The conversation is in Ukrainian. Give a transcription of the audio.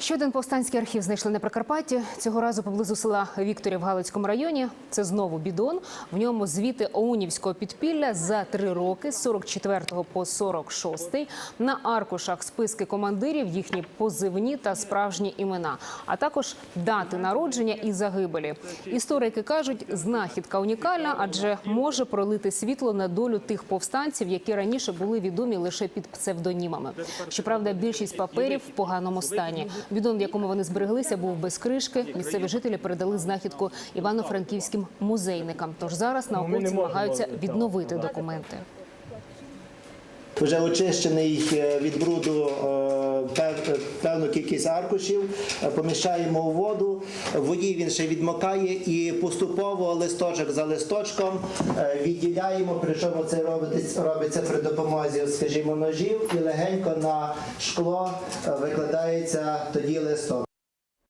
Ще один повстанський архів знайшли на Прикарпатті. Цього разу поблизу села Вікторів в Галицькому районі. Це знову бідон. В ньому звіти Оунівського підпілля за три роки, з 44 по 46. На аркушах списки командирів, їхні позивні та справжні імена, а також дати народження і загибелі. Історики кажуть, знахідка унікальна, адже може пролити світло на долю тих повстанців, які раніше були відомі лише під псевдонімами. Щоправда, більшість паперів в поганому стані. Бідон, в якому вони збереглися, був без кришки. Місцеві жителі передали знахідку івано-франківським музейникам. Тож зараз науковці намагаються відновити документи. Вже очищений е, від бруду е, певну кількість аркушів, е, поміщаємо у воду. В воді він ще відмокає і поступово листочок за листочком відділяємо, відділяємо. Причому це робиться, робиться при допомозі, скажімо, ножів і легенько на шкло е, викладається тоді листок.